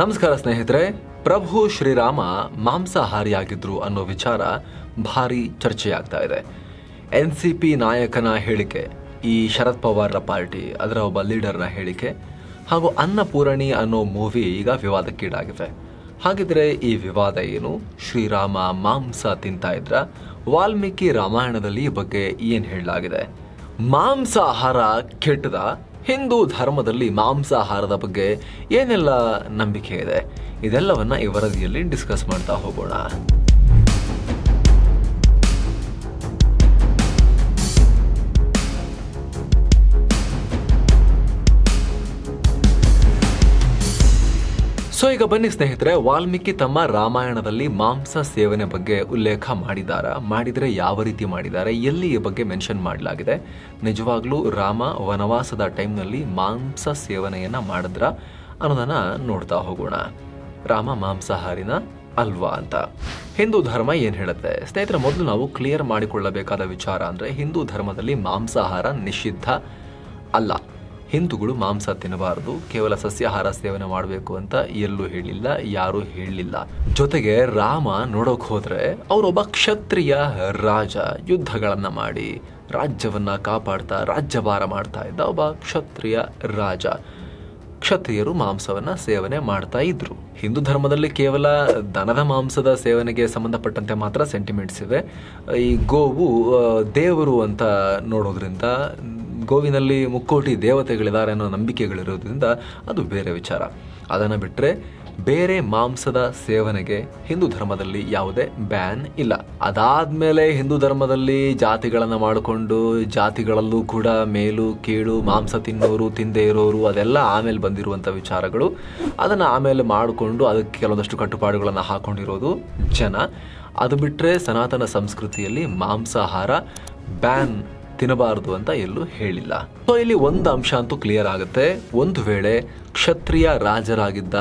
ನಮಸ್ಕಾರ ಸ್ನೇಹಿತರೆ, ಪ್ರಭು ಶ್ರೀರಾಮ ಮಾಂಸಾಹಾರಿಯಾಗಿದ್ರು ಅನ್ನೋ ವಿಚಾರ ಭಾರಿ ಚರ್ಚೆಯಾಗ್ತಾ ಇದೆ. ಎನ್ ಸಿ ಪಿ ನಾಯಕನ ಹೇಳಿಕೆ, ಈ ಶರದ್ ಪವಾರ್ರ ಪಾರ್ಟಿ, ಅದರ ಒಬ್ಬ ಲೀಡರ್ನ ಹೇಳಿಕೆ, ಹಾಗೂ ಅನ್ನಪೂರಣಿ ಅನ್ನೋ ಮೂವಿ ಈಗ ವಿವಾದಕ್ಕೀಡಾಗಿದೆ. ಹಾಗಿದ್ರೆ ಈ ವಿವಾದ ಏನು? ಶ್ರೀರಾಮ ಮಾಂಸ ತಿಂತಾ ಇದ್ರ ವಾಲ್ಮೀಕಿ ರಾಮಾಯಣದಲ್ಲಿ ಈ ಬಗ್ಗೆ ಏನು ಹೇಳಲಾಗಿದೆ? ಮಾಂಸಾಹಾರ ಕೆಟ್ಟದ? ಹಿಂದೂ ಧರ್ಮದಲ್ಲಿ ಮಾಂಸಾಹಾರದ ಬಗ್ಗೆ ಏನೆಲ್ಲ ನಂಬಿಕೆ ಇದೆ? ಇದೆಲ್ಲವನ್ನ ಈ ವರದಿಯಲ್ಲಿ ಡಿಸ್ಕಸ್ ಮಾಡ್ತಾ ಹೋಗೋಣ. ಸೊ ಈಗ ಬನ್ನಿ ಸ್ನೇಹಿತರೆ, ವಾಲ್ಮೀಕಿ ತಮ್ಮ ರಾಮಾಯಣದಲ್ಲಿ ಮಾಂಸ ಸೇವನೆ ಬಗ್ಗೆ ಉಲ್ಲೇಖ ಮಾಡಿದಾರ? ಮಾಡಿದರೆ ಯಾವ ರೀತಿ ಮಾಡಿದ್ದಾರೆ ಎಲ್ಲಿ ಈ ಬಗ್ಗೆ ಮೆನ್ಷನ್ ಮಾಡಲಾಗಿದೆ? ನಿಜವಾಗ್ಲೂ ರಾಮ ವನವಾಸದ ಟೈಮ್ನಲ್ಲಿ ಮಾಂಸ ಸೇವನೆಯನ್ನ ಮಾಡಿದ್ರ? ಅನ್ನೋದನ್ನ ನೋಡ್ತಾ ಹೋಗೋಣ. ರಾಮ ಮಾಂಸಾಹಾರಿನ ಅಲ್ವಾ ಅಂತ. ಹಿಂದೂ ಧರ್ಮ ಏನು ಹೇಳುತ್ತೆ? ಸ್ನೇಹಿತರೆ, ಮೊದಲು ನಾವು ಕ್ಲಿಯರ್ ಮಾಡಿಕೊಳ್ಳಬೇಕಾದ ವಿಚಾರ ಅಂದ್ರೆ ಹಿಂದೂ ಧರ್ಮದಲ್ಲಿ ಮಾಂಸಾಹಾರ ನಿಷಿದ್ಧ ಅಲ್ಲ. ಹಿಂದೂಗಳು ಮಾಂಸ ತಿನ್ನಬಾರದು, ಕೇವಲ ಸಸ್ಯಾಹಾರ ಸೇವನೆ ಮಾಡಬೇಕು ಅಂತ ಎಲ್ಲೂ ಹೇಳಿಲ್ಲ, ಯಾರೂ ಹೇಳಲಿಲ್ಲ ಜೊತೆಗೆ ರಾಮ ನೋಡೋಕ್ ಹೋದ್ರೆ ಅವರೊಬ್ಬ ಕ್ಷತ್ರಿಯ ರಾಜ ಯುದ್ಧಗಳನ್ನು ಮಾಡಿ ರಾಜ್ಯವನ್ನ ಕಾಪಾಡ್ತಾ, ರಾಜ್ಯಭಾರ ಮಾಡ್ತಾ ಇದ್ದ ಒಬ್ಬ ಕ್ಷತ್ರಿಯ ರಾಜ. ಕ್ಷತ್ರಿಯರು ಮಾಂಸವನ್ನ ಸೇವನೆ ಮಾಡ್ತಾ ಇದ್ರು. ಹಿಂದೂ ಧರ್ಮದಲ್ಲಿ ಕೇವಲ ದನದ ಮಾಂಸದ ಸೇವನೆಗೆ ಸಂಬಂಧಪಟ್ಟಂತೆ ಮಾತ್ರ ಸೆಂಟಿಮೆಂಟ್ಸ್ ಇವೆ. ಈ ಗೋವು ದೇವರು ಅಂತ ನೋಡೋದ್ರಿಂದ ಗೋವಿನಲ್ಲಿ ಮುಕ್ಕೋಟಿ ದೇವತೆಗಳಿದ್ದಾರೆ ಅನ್ನೋ ನಂಬಿಕೆಗಳಿರೋದ್ರಿಂದ ಅದು ಬೇರೆ ವಿಚಾರ. ಅದನ್ನು ಬಿಟ್ಟರೆ ಬೇರೆ ಮಾಂಸದ ಸೇವನೆಗೆ ಹಿಂದೂ ಧರ್ಮದಲ್ಲಿ ಯಾವುದೇ ಬ್ಯಾನ್ ಇಲ್ಲ. ಅದಾದ್ಮೇಲೆ ಹಿಂದೂ ಧರ್ಮದಲ್ಲಿ ಜಾತಿಗಳನ್ನು ಮಾಡಿಕೊಂಡು ಜಾತಿಗಳಲ್ಲೂ ಕೂಡ ಮೇಲು, ಕೀಳು, ಮಾಂಸ ತಿನ್ನೋರು, ತಿಂದೇ ಇರೋರು ಅದೆಲ್ಲ ಆಮೇಲೆ ಬಂದಿರುವಂಥ ವಿಚಾರಗಳು. ಅದನ್ನು ಆಮೇಲೆ ಮಾಡಿಕೊಂಡು ಅದಕ್ಕೆ ಕೆಲವೊಂದಷ್ಟು ಕಟ್ಟುಪಾಡುಗಳನ್ನು ಹಾಕೊಂಡಿರೋದು ಜನ. ಅದು ಬಿಟ್ಟರೆ ಸನಾತನ ಸಂಸ್ಕೃತಿಯಲ್ಲಿ ಮಾಂಸಾಹಾರ ಬ್ಯಾನ್ ತಿನ್ನಬಾರದು ಅಂತ ಎಲ್ಲೂ ಹೇಳಿಲ್ಲ. ಸೊ ಇಲ್ಲಿ ಒಂದು ಅಂಶ ಅಂತೂ ಕ್ಲಿಯರ್ ಆಗುತ್ತೆ. ಒಂದು ವೇಳೆ ಕ್ಷತ್ರಿಯ ರಾಜರಾಗಿದ್ದ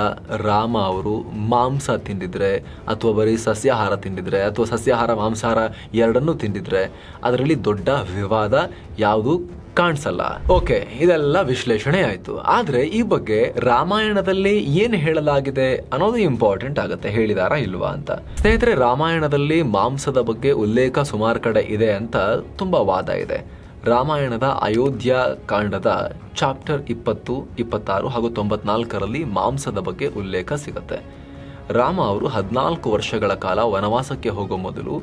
ರಾಮ ಅವರು ಮಾಂಸ ತಿಂದಿದ್ರೆ ಅಥವಾ ಬರೀ ಸಸ್ಯಾಹಾರ ತಿಂದಿದ್ರೆ ಅಥವಾ ಸಸ್ಯಾಹಾರ, ಮಾಂಸಾಹಾರ ಎರಡನ್ನೂ ತಿಂದಿದ್ರೆ ಅದರಲ್ಲಿ ದೊಡ್ಡ ವಿವಾದ ಯಾವುದು ಕಾಣಿಸಲ್ಲ. ಓಕೆ, ಇದೆಲ್ಲ ವಿಶ್ಲೇಷಣೆ ಆಯಿತು. ಆದರೆ ಈ ಬಗ್ಗೆ ರಾಮಾಯಣದಲ್ಲಿ ಏನು ಹೇಳಲಾಗಿದೆ ಅನ್ನೋದು ಇಂಪಾರ್ಟೆಂಟ್ ಆಗುತ್ತೆ, ಹೇಳಿದಾರಾ ಇಲ್ವಾ ಅಂತ. ಸ್ನೇಹಿತರೆ, ರಾಮಾಯಣದಲ್ಲಿ ಮಾಂಸದ ಬಗ್ಗೆ ಉಲ್ಲೇಖ ಸುಮಾರು ಕಡೆ ಇದೆ ಅಂತ ತುಂಬ ವಾದ ಇದೆ. ರಾಮಾಯಣದ ಅಯೋಧ್ಯ ಕಾಂಡದ ಚಾಪ್ಟರ್ ಇಪ್ಪತ್ತು, ಇಪ್ಪತ್ತಾರು ಹಾಗೂ ತೊಂಬತ್ನಾಲ್ಕರಲ್ಲಿ ಮಾಂಸದ ಬಗ್ಗೆ ಉಲ್ಲೇಖ ಸಿಗುತ್ತೆ. ರಾಮ ಅವರು ಹದಿನಾಲ್ಕು ವರ್ಷಗಳ ಕಾಲ ವನವಾಸಕ್ಕೆ ಹೋಗೋ ಮೊದಲು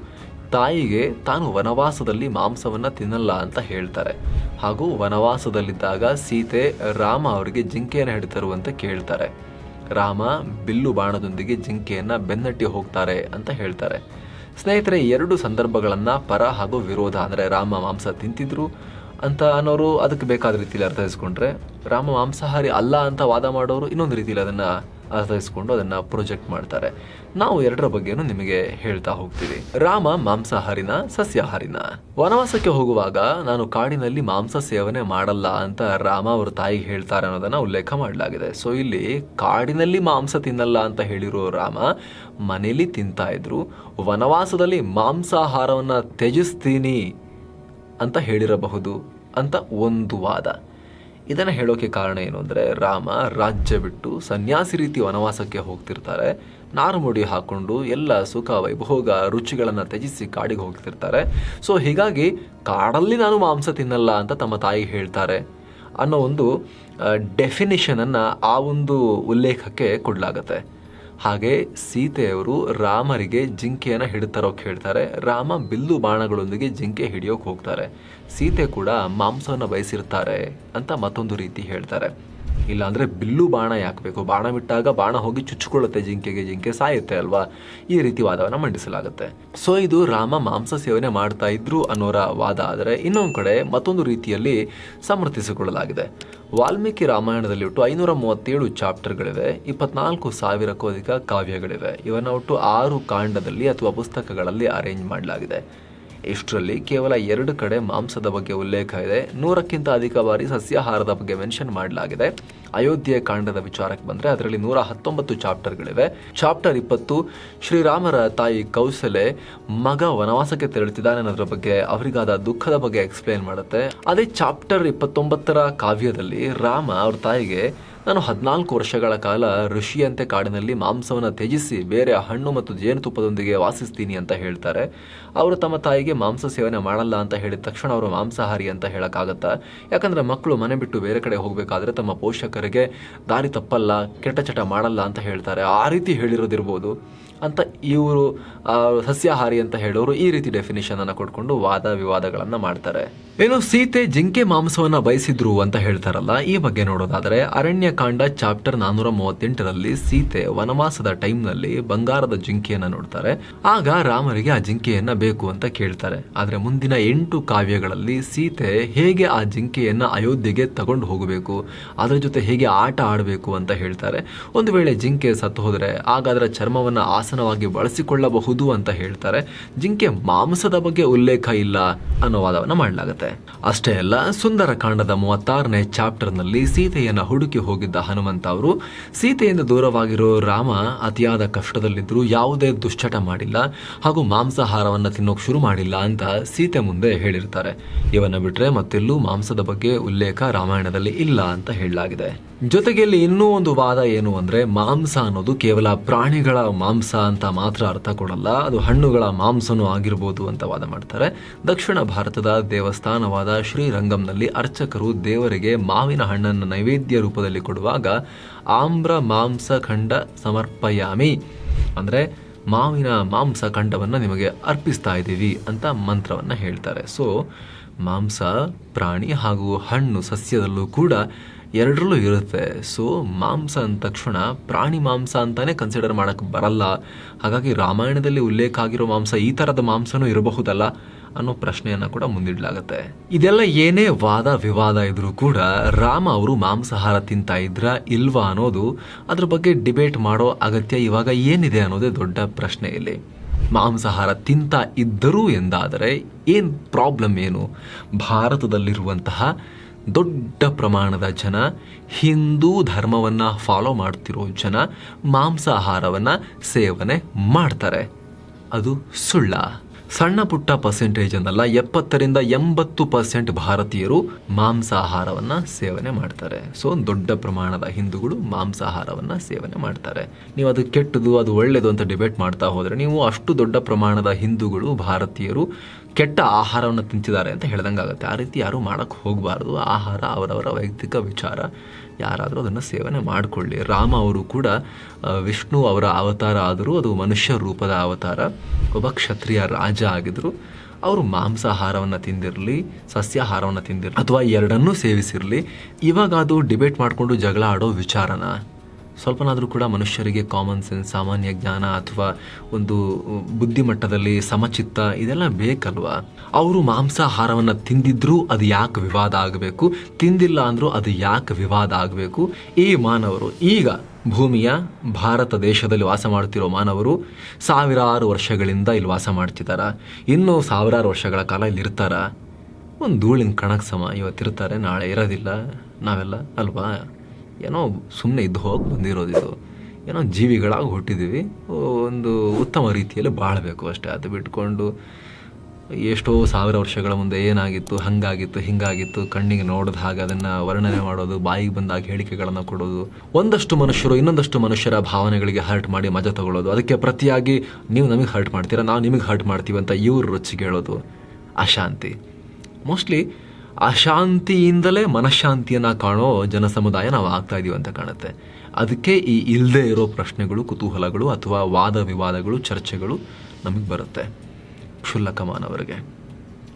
ತಾಯಿಗೆ ತಾನು ವನವಾಸದಲ್ಲಿ ಮಾಂಸವನ್ನು ತಿನ್ನಲ್ಲ ಅಂತ ಹೇಳ್ತಾರೆ. ಹಾಗೂ ವನವಾಸದಲ್ಲಿದ್ದಾಗ ಸೀತೆ ರಾಮ ಅವರಿಗೆ ಜಿಂಕೆಯನ್ನು ಹಿಡಿತರು ಅಂತ ಕೇಳ್ತಾರೆ. ರಾಮ ಬಿಲ್ಲು ಬಾಣದೊಂದಿಗೆ ಜಿಂಕೆಯನ್ನು ಬೆನ್ನಟ್ಟಿ ಹೋಗ್ತಾರೆ ಅಂತ ಹೇಳ್ತಾರೆ. ಸ್ನೇಹಿತರೆ ಎರಡು ಸಂದರ್ಭಗಳನ್ನು ಪರ ಹಾಗೂ ವಿರೋಧ, ಅಂದರೆ ರಾಮ ಮಾಂಸ ತಿಂತಿದ್ರು ಅಂತ ಅನ್ನೋರು ಅದಕ್ಕೆ ಬೇಕಾದ ರೀತಿಯಲ್ಲಿ ಅರ್ಥೈಸ್ಕೊಂಡ್ರೆ, ರಾಮ ಮಾಂಸಾಹಾರಿ ಅಲ್ಲ ಅಂತ ವಾದ ಮಾಡೋರು ಇನ್ನೊಂದು ರೀತಿಯಲ್ಲಿ ಅದನ್ನ ಅರ್ಥೈಸ್ಕೊಂಡು ಅದನ್ನ ಪ್ರೊಜೆಕ್ಟ್ ಮಾಡ್ತಾರೆ. ನಾವು ಎರಡರ ಬಗ್ಗೆನೂ ನಿಮಗೆ ಹೇಳ್ತಾ ಹೋಗ್ತೀವಿ. ರಾಮ ಮಾಂಸಾಹಾರಿನ ಸಸ್ಯಾಹಾರಿನ. ವನವಾಸಕ್ಕೆ ಹೋಗುವಾಗ ನಾನು ಕಾಡಿನಲ್ಲಿ ಮಾಂಸ ಸೇವನೆ ಮಾಡಲ್ಲ ಅಂತ ರಾಮ ಅವರ ತಾಯಿಗೆ ಹೇಳ್ತಾರೆ ಅನ್ನೋದನ್ನ ಉಲ್ಲೇಖ ಮಾಡಲಾಗಿದೆ. ಸೊ ಇಲ್ಲಿ ಕಾಡಿನಲ್ಲಿ ಮಾಂಸ ತಿನ್ನಲ್ಲ ಅಂತ ಹೇಳಿರೋ ರಾಮ ಮನೇಲಿ ತಿಂತಾ ಇದ್ರು, ವನವಾಸದಲ್ಲಿ ಮಾಂಸಾಹಾರವನ್ನ ತ್ಯಜಿಸ್ತೀನಿ ಅಂತ ಹೇಳಿರಬಹುದು ಅಂತ ಒಂದು ವಾದ. ಇದನ್ನು ಹೇಳೋಕೆ ಕಾರಣ ಏನು ಅಂದರೆ ರಾಮ ರಾಜ್ಯ ಬಿಟ್ಟು ಸನ್ಯಾಸಿ ರೀತಿ ವನವಾಸಕ್ಕೆ ಹೋಗ್ತಿರ್ತಾರೆ. ನಾರುಮುಡಿ ಹಾಕೊಂಡು ಎಲ್ಲ ಸುಖ, ವೈಭೋಗ, ರುಚಿಗಳನ್ನು ತ್ಯಜಿಸಿ ಕಾಡಿಗೆ ಹೋಗ್ತಿರ್ತಾರೆ. ಸೊ ಹೀಗಾಗಿ ಕಾಡಲ್ಲಿ ನಾನು ಮಾಂಸ ತಿನ್ನಲ್ಲ ಅಂತ ತಮ್ಮ ತಾಯಿ ಹೇಳ್ತಾರೆ ಅನ್ನೋ ಒಂದು ಡೆಫಿನಿಷನನ್ನು ಆ ಒಂದು ಉಲ್ಲೇಖಕ್ಕೆ ಕೊಡಲಾಗತ್ತೆ. ಹಾಗೆ ಸೀತೆಯವರು ರಾಮರಿಗೆ ಜಿಂಕೆಯನ್ನು ಹಿಡಿತರೋಕೆ ಹೇಳ್ತಾರೆ. ರಾಮ ಬಿಲ್ಲು ಬಾಣಗಳೊಂದಿಗೆ ಜಿಂಕೆ ಹಿಡಿಯೋಕೆ ಹೋಗ್ತಾರೆ. ಸೀತೆ ಕೂಡ ಮಾಂಸವನ್ನು ಬಯಸಿರ್ತಾರೆ ಅಂತ ಮತ್ತೊಂದು ರೀತಿ ಹೇಳ್ತಾರೆ. ಇಲ್ಲಾಂದ್ರೆ ಬಿಲ್ಲು ಬಾಣ ಯಾಕಬೇಕು ಬಾಣ ಬಿಟ್ಟಾಗ ಬಾಣ ಹೋಗಿ ಚುಚ್ಚಿಕೊಳ್ಳುತ್ತೆ ಜಿಂಕೆಗೆ ಜಿಂಕೆ ಸಾಯುತ್ತೆ ಅಲ್ವಾ? ಈ ರೀತಿ ವಾದವನ್ನು ಮಂಡಿಸಲಾಗುತ್ತೆ. ಸೊ, ಇದು ರಾಮ ಮಾಂಸ ಸೇವನೆ ಮಾಡ್ತಾ ಇದ್ರು ಅನ್ನೋರ ವಾದ. ಆದರೆ ಇನ್ನೊಂದು ಕಡೆ ಮತ್ತೊಂದು ರೀತಿಯಲ್ಲಿ ಸಮರ್ಥಿಸಿಕೊಳ್ಳಲಾಗಿದೆ. ವಾಲ್ಮೀಕಿ ರಾಮಾಯಣದಲ್ಲಿ ಒಟ್ಟು ಐನೂರ ಮೂವತ್ತೇಳು ಚಾಪ್ಟರ್ಗಳಿವೆ, ಇಪ್ಪತ್ನಾಲ್ಕು ಸಾವಿರಕ್ಕೂ ಅಧಿಕ ಕಾವ್ಯಗಳಿವೆ. ಇವನ್ನ ಒಟ್ಟು ಆರು ಕಾಂಡದಲ್ಲಿ ಅಥವಾ ಪುಸ್ತಕಗಳಲ್ಲಿ ಅರೇಂಜ್ ಮಾಡಲಾಗಿದೆ. ಇಷ್ಟರಲ್ಲಿ ಕೇವಲ ಎರಡು ಕಡೆ ಮಾಂಸದ ಬಗ್ಗೆ ಉಲ್ಲೇಖ ಇದೆ. ನೂರಕ್ಕಿಂತ ಅಧಿಕ ಬಾರಿ ಸಸ್ಯಾಹಾರದ ಬಗ್ಗೆ ಮೆನ್ಷನ್ ಮಾಡಲಾಗಿದೆ. ಅಯೋಧ್ಯೆ ಕಾಂಡದ ವಿಚಾರಕ್ಕೆ ಬಂದರೆ ಅದರಲ್ಲಿ ನೂರ ಹತ್ತೊಂಬತ್ತು ಚಾಪ್ಟರ್ಗಳಿವೆ. ಚಾಪ್ಟರ್ ಇಪ್ಪತ್ತು, ಶ್ರೀರಾಮರ ತಾಯಿ ಕೌಸಲೆ ಮಗ ವನವಾಸಕ್ಕೆ ತೆರಳುತ್ತಿದ್ದಾನೆ ಅನ್ನೋದ್ರ ಬಗ್ಗೆ ಅವರಿಗಾದ ದುಃಖದ ಬಗ್ಗೆ ಎಕ್ಸ್ಪ್ಲೇನ್ ಮಾಡುತ್ತೆ. ಅದೇ ಚಾಪ್ಟರ್ ಇಪ್ಪತ್ತೊಂಬತ್ತರ ಕಾವ್ಯದಲ್ಲಿ ರಾಮ ಅವ್ರ ತಾಯಿಗೆ ನಾನು ಹದಿನಾಲ್ಕು ವರ್ಷಗಳ ಕಾಲ ಋಷಿಯಂತೆ ಕಾಡಿನಲ್ಲಿ ಮಾಂಸವನ್ನು ತ್ಯಜಿಸಿ ಬೇರೆ ಹಣ್ಣು ಮತ್ತು ಜೇನುತುಪ್ಪದೊಂದಿಗೆ ವಾಸಿಸ್ತೀನಿ ಅಂತ ಹೇಳ್ತಾರೆ. ಅವರು ತಮ್ಮ ತಾಯಿಗೆ ಮಾಂಸ ಸೇವನೆ ಮಾಡಲ್ಲ ಅಂತ ಹೇಳಿದ ತಕ್ಷಣ ಅವರು ಮಾಂಸಾಹಾರಿ ಅಂತ ಹೇಳೋಕ್ಕಾಗತ್ತಾ? ಯಾಕಂದರೆ ಮಕ್ಕಳು ಮನೆ ಬಿಟ್ಟು ಬೇರೆ ಕಡೆ ಹೋಗಬೇಕಾದ್ರೆ ತಮ್ಮ ಪೋಷಕರಿಗೆ ದಾರಿ ತಪ್ಪಲ್ಲ, ಕೆಟ್ಟ ಚಟ ಮಾಡಲ್ಲ ಅಂತ ಹೇಳ್ತಾರೆ. ಆ ರೀತಿ ಹೇಳಿರೋದಿರ್ಬೋದು. ಅಂತ ಇವರು ಸಸ್ಯಾಹಾರಿ ಅಂತ ಹೇಳೋರು ಈ ರೀತಿ ಡೆಫಿನೇಷನ್ ಅನ್ನ ಕೊಟ್ಕೊಂಡು ವಾದ ವಿವಾದಗಳನ್ನ ಮಾಡ್ತಾರೆ. ಏನು ಸೀತೆ ಜಿಂಕೆ ಮಾಂಸವನ್ನ ಬಯಸಿದ್ರು ಅಂತ ಹೇಳ್ತಾರಲ್ಲ, ಈ ಬಗ್ಗೆ ನೋಡೋದಾದ್ರೆ ಅರಣ್ಯಕಾಂಡ ಚಾಪ್ಟರ್ ನಾನೂರ ಮೂವತ್ತೆಂಟರಲ್ಲಿ ಸೀತೆ ವನವಾಸದ ಟೈಮ್ನಲ್ಲಿ ಬಂಗಾರದ ಜಿಂಕೆಯನ್ನ ನೋಡ್ತಾರೆ. ಆಗ ರಾಮರಿಗೆ ಆ ಜಿಂಕೆಯನ್ನ ಬೇಕು ಅಂತ ಕೇಳ್ತಾರೆ. ಆದ್ರೆ ಮುಂದಿನ ಎಂಟು ಕಾವ್ಯಗಳಲ್ಲಿ ಸೀತೆ ಹೇಗೆ ಆ ಜಿಂಕೆಯನ್ನ ಅಯೋಧ್ಯೆಗೆ ತಗೊಂಡು ಹೋಗಬೇಕು, ಅದರ ಜೊತೆ ಹೇಗೆ ಆಟ ಆಡಬೇಕು ಅಂತ ಹೇಳ್ತಾರೆ. ಒಂದು ವೇಳೆ ಜಿಂಕೆ ಸತ್ತು ಹೋದರೆ ಆಗ ಅದರ ಚರ್ಮವನ್ನ ಆಸನವಾಗಿ ಬಳಸಿಕೊಳ್ಳಬಹುದು ಅಂತ ಹೇಳ್ತಾರೆ. ಜಿಂಕೆ ಮಾಂಸದ ಬಗ್ಗೆ ಉಲ್ಲೇಖ ಇಲ್ಲ ಅನ್ನೋ ವಾದವನ್ನು ಮಾಡಲಾಗುತ್ತೆ. ಅಷ್ಟೇ ಅಲ್ಲ ಸುಂದರ ಕಾಂಡದ ಮೂವತ್ತಾರನೇ ಚಾಪ್ಟರ್ನಲ್ಲಿ ಸೀತೆಯನ್ನ ಹುಡುಕಿ ಹೋಗಿದ್ದ ಹನುಮಂತ ಅವರು, ಸೀತೆಯಿಂದ ದೂರವಾಗಿರೋ ರಾಮ ಅತಿಯಾದ ಕಷ್ಟದಲ್ಲಿದ್ದರೂ ಯಾವುದೇ ದುಶ್ಚಟ ಮಾಡಿಲ್ಲ ಹಾಗೂ ಮಾಂಸಾಹಾರವನ್ನ ತಿನ್ನೋಕೆ ಶುರು ಮಾಡಿಲ್ಲ ಅಂತ ಸೀತೆ ಮುಂದೆ ಹೇಳಿರ್ತಾರೆ. ಇವನ್ನ ಬಿಟ್ರೆ ಮತ್ತೆಲ್ಲೂ ಮಾಂಸದ ಬಗ್ಗೆ ಉಲ್ಲೇಖ ರಾಮಾಯಣದಲ್ಲಿ ಇಲ್ಲ ಅಂತ ಹೇಳಲಾಗಿದೆ. ಜೊತೆಗೆ ಇಲ್ಲಿ ಇನ್ನೂ ಒಂದು ವಾದ ಏನು ಅಂದ್ರೆ ಮಾಂಸ ಅನ್ನೋದು ಕೇವಲ ಪ್ರಾಣಿಗಳ ಮಾಂಸ ಅಂತ ಮಾತ್ರ ಅರ್ಥ ಕೊಡಲ್ಲ. ಅದು ಹಣ್ಣುಗಳ ಮಾಂಸನೂ ಆಗಿರ್ಬೋದು ಅಂತ ವಾದ ಮಾಡ್ತಾರೆ. ದಕ್ಷಿಣ ಭಾರತದ ದೇವಸ್ಥಾನವಾದ ಶ್ರೀರಂಗಂನಲ್ಲಿ ಅರ್ಚಕರು ದೇವರಿಗೆ ಮಾವಿನ ಹಣ್ಣನ್ನು ನೈವೇದ್ಯ ರೂಪದಲ್ಲಿ ಕೊಡುವಾಗ ಆಮ್ರ ಮಾಂಸ ಖಂಡ ಸಮರ್ಪಯಾಮಿ. ಅಂದ್ರೆ ಮಾವಿನ ಮಾಂಸ ಖಂಡವನ್ನು ನಿಮಗೆ ಅರ್ಪಿಸ್ತಾ ಇದ್ದೀವಿ ಅಂತ ಮಂತ್ರವನ್ನು ಹೇಳ್ತಾರೆ. ಸೊ ಮಾಂಸ, ಪ್ರಾಣಿ ಹಾಗೂ ಹಣ್ಣು ಸಸ್ಯದಲ್ಲೂ ಕೂಡ ಎರಡರಲ್ಲೂ ಇರುತ್ತೆ. ಸೊ ಮಾಂಸ ಅಂದ ತಕ್ಷಣ ಪ್ರಾಣಿ ಮಾಂಸ ಅಂತಲೇ ಕನ್ಸಿಡರ್ ಮಾಡೋಕ್ಕೆ ಬರಲ್ಲ. ಹಾಗಾಗಿ ರಾಮಾಯಣದಲ್ಲಿ ಉಲ್ಲೇಖ ಆಗಿರೋ ಮಾಂಸ ಈ ಥರದ ಮಾಂಸನೂ ಇರಬಹುದಲ್ಲ ಅನ್ನೋ ಪ್ರಶ್ನೆಯನ್ನು ಕೂಡ ಮುಂದಿಡಲಾಗುತ್ತೆ. ಇದೆಲ್ಲ ಏನೇ ವಾದ ವಿವಾದ ಇದ್ರೂ ಕೂಡ ರಾಮ ಅವರು ಮಾಂಸಾಹಾರ ತಿಂತಾ ಇದ್ರ ಇಲ್ವಾ ಅನ್ನೋದು ಅದ್ರ ಬಗ್ಗೆ ಡಿಬೇಟ್ ಮಾಡೋ ಅಗತ್ಯ ಇವಾಗ ಏನಿದೆ ಅನ್ನೋದೇ ದೊಡ್ಡ ಪ್ರಶ್ನೆ ಇಲ್ಲಿ. ಮಾಂಸಾಹಾರ ತಿಂತ ಇದ್ದರೂ ಎಂದಾದರೆ ಏನು ಪ್ರಾಬ್ಲಮ್ ಏನು? ಭಾರತದಲ್ಲಿರುವಂತಹ ದೊಡ್ಡ ಪ್ರಮಾಣದ ಜನ ಹಿಂದೂ ಧರ್ಮವನ್ನು ಫಾಲೋ ಮಾಡ್ತಿರೋ ಜನ ಮಾಂಸಾಹಾರವನ್ನು ಸೇವನೆ ಮಾಡ್ತಾರೆ. ಅದು ಸುಳ್ಳ. ಸಣ್ಣ ಪುಟ್ಟ ಪರ್ಸೆಂಟೇಜ್ ಅನ್ನಲ್ಲ, ಎಪ್ಪತ್ತರಿಂದ ಎಂಬತ್ತು ಪರ್ಸೆಂಟ್ ಭಾರತೀಯರು ಮಾಂಸಾಹಾರವನ್ನ ಸೇವನೆ ಮಾಡ್ತಾರೆ. ಸೊ ದೊಡ್ಡ ಪ್ರಮಾಣದ ಹಿಂದೂಗಳು ಮಾಂಸಾಹಾರವನ್ನ ಸೇವನೆ ಮಾಡ್ತಾರೆ. ನೀವು ಅದು ಕೆಟ್ಟದು, ಅದು ಒಳ್ಳೆಯದು ಅಂತ ಡಿಬೇಟ್ ಮಾಡ್ತಾ ಹೋದರೆ ನೀವು ಅಷ್ಟು ದೊಡ್ಡ ಪ್ರಮಾಣದ ಹಿಂದೂಗಳು, ಭಾರತೀಯರು ಕೆಟ್ಟ ಆಹಾರವನ್ನು ತಿಂತಿದ್ದಾರೆ ಅಂತ ಹೇಳ್ದಂಗಾಗುತ್ತೆ ಆ ರೀತಿ ಯಾರೂ ಮಾಡೋಕ್ಕೆ ಹೋಗಬಾರ್ದು. ಆಹಾರ ಅವರವರ ವೈಯಕ್ತಿಕ ವಿಚಾರ. ಯಾರಾದರೂ ಅದನ್ನು ಸೇವನೆ ಮಾಡಿಕೊಳ್ಳಿ. ರಾಮ ಅವರು ಕೂಡ ವಿಷ್ಣು ಅವರ ಅವತಾರ ಆದರೂ ಅದು ಮನುಷ್ಯ ರೂಪದ ಅವತಾರ. ಒಬ್ಬ ಕ್ಷತ್ರಿಯ ರಾಜ ಆಗಿದ್ದರು ಅವರು ಮಾಂಸಾಹಾರವನ್ನು ತಿಂದಿರಲಿ, ಸಸ್ಯಾಹಾರವನ್ನು ತಿಂದಿರಲಿ, ಅಥವಾ ಎರಡನ್ನೂ ಸೇವಿಸಿರಲಿ. ಇವಾಗ ಅದು ಡಿಬೇಟ್ ಮಾಡಿಕೊಂಡು ಜಗಳ ಆಡೋ ವಿಚಾರನ? ಸ್ವಲ್ಪನಾದರೂ ಕೂಡ ಮನುಷ್ಯರಿಗೆ ಕಾಮನ್ ಸೆನ್ಸ್ ಸಾಮಾನ್ಯ ಜ್ಞಾನ ಅಥವಾ ಒಂದು ಬುದ್ಧಿಮಟ್ಟದಲ್ಲಿ ಸಮಚಿತ್ತ ಇದೆಲ್ಲ ಬೇಕಲ್ವಾ? ಅವರು ಮಾಂಸಾಹಾರವನ್ನು ತಿಂದಿದ್ರೂ ಅದು ಯಾಕೆ ವಿವಾದ ಆಗಬೇಕು? ತಿಂದಿಲ್ಲ ಅಂದರೂ ಅದು ಯಾಕೆ ವಿವಾದ ಆಗಬೇಕು? ಈ ಮಾನವರು, ಈಗ ಭೂಮಿಯ ಭಾರತ ದೇಶದಲ್ಲಿ ವಾಸ ಮಾಡ್ತಿರೋ ಮಾನವರು ಸಾವಿರಾರು ವರ್ಷಗಳಿಂದ ಇಲ್ಲಿ ವಾಸ ಮಾಡ್ತಿದ್ದಾರೆ ಇನ್ನೂ ಸಾವಿರಾರು ವರ್ಷಗಳ ಕಾಲ ಇಲ್ಲಿ ಇರ್ತಾರ. ಒಂದು ಧೂಳಿನ ಕಣಕ್ಕೆ ಸಮ ಇವತ್ತಿರ್ತಾರೆ, ನಾಳೆ ಇರೋದಿಲ್ಲ, ನಾವೆಲ್ಲ, ಅಲ್ವಾ? ಏನೋ ಸುಮ್ಮನೆ ಇದ್ದು ಹೋಗಿ ಬಂದಿರೋದು ಇದು. ಏನೋ ಜೀವಿಗಳಾಗಿ ಹುಟ್ಟಿದ್ದೀವಿ ಒಂದು ಉತ್ತಮ ರೀತಿಯಲ್ಲಿ ಬಾಳಬೇಕು ಅಷ್ಟೇ. ಅದು ಬಿಟ್ಕೊಂಡು ಎಷ್ಟೋ ಸಾವಿರ ವರ್ಷಗಳ ಮುಂದೆ ಏನಾಗಿತ್ತು, ಹಂಗಾಗಿತ್ತು, ಹಿಂಗಾಗಿತ್ತು, ಕಣ್ಣಿಗೆ ನೋಡಿದ ಹಾಗೆ ಅದನ್ನು ವರ್ಣನೆ ಮಾಡೋದು, ಬಾಯಿಗೆ ಬಂದಾಗ ಹೇಳಿಕೆಗಳನ್ನು ಕೊಡೋದು, ಒಂದಷ್ಟು ಮನುಷ್ಯರು ಇನ್ನೊಂದಷ್ಟು ಮನುಷ್ಯರ ಭಾವನೆಗಳಿಗೆ ಹರ್ಟ್ ಮಾಡಿ ಮಜಾ ತಗೊಳ್ಳೋದು. ಅದಕ್ಕೆ ಪ್ರತಿಯಾಗಿ ನೀವು ನಮಗೆ ಹರ್ಟ್ ಮಾಡ್ತೀರಾ, ನಾವು ನಿಮಗೆ ಹರ್ಟ್ ಮಾಡ್ತೀವಿ ಅಂತ ಇವರು ರುಚಿಗೆ ಹೇಳೋದು ಅಶಾಂತಿ. ಮೋಸ್ಟ್ಲಿ ಅಶಾಂತಿಯಿಂದಲೇ ಮನಃಶಾಂತಿಯನ್ನು ಕಾಣೋ ಜನಸಮುದಾಯ ನಾವು ಆಗ್ತಾ ಇದ್ದೀವಿ ಅಂತ ಕಾಣುತ್ತೆ. ಅದಕ್ಕೆ ಈ ಇಲ್ಲದೆ ಇರೋ ಪ್ರಶ್ನೆಗಳು, ಕುತೂಹಲಗಳು ಅಥವಾ ವಾದ ವಿವಾದಗಳು, ಚರ್ಚೆಗಳು ನಮಗೆ ಬರುತ್ತೆ. ಕ್ಷುಲ್ಲಕ ಮಾನವರಿಗೆ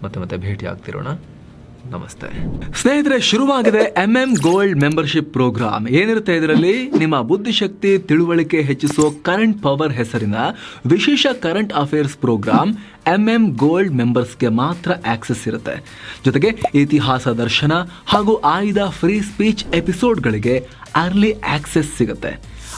ಮತ್ತೆ ಮತ್ತೆ ಭೇಟಿ ಆಗ್ತಿರೋಣ ನಮಸ್ತೆ. ಸ್ನೇಹಿತರೆ, ಶುರುವಾಗಿದೆ M M gold membership programme ಏನಿರುತ್ತೆ ಇದರಲ್ಲಿ? ನಿಮ್ಮ ಬುದ್ಧಿಶಕ್ತಿ, ತಿಳುವಳಿಕೆ ಹೆಚ್ಚಿಸೋ ಕರೆಂಟ್ ಪವರ್ ಹೆಸರಿನ ವಿಶೇಷ current affairs programme M M gold ಮೆಂಬರ್ಸ್ಗೆ ಮಾತ್ರ ಆಕ್ಸೆಸ್ ಇರುತ್ತೆ. ಜೊತೆಗೆ ಇತಿಹಾಸ ದರ್ಶನ ಹಾಗೂ ಆಯ್ದ ಫ್ರೀ ಸ್ಪೀಚ್ ಎಪಿಸೋಡ್ಗಳಿಗೆ ಅರ್ಲಿ ಆಕ್ಸೆಸ್ ಸಿಗುತ್ತೆ.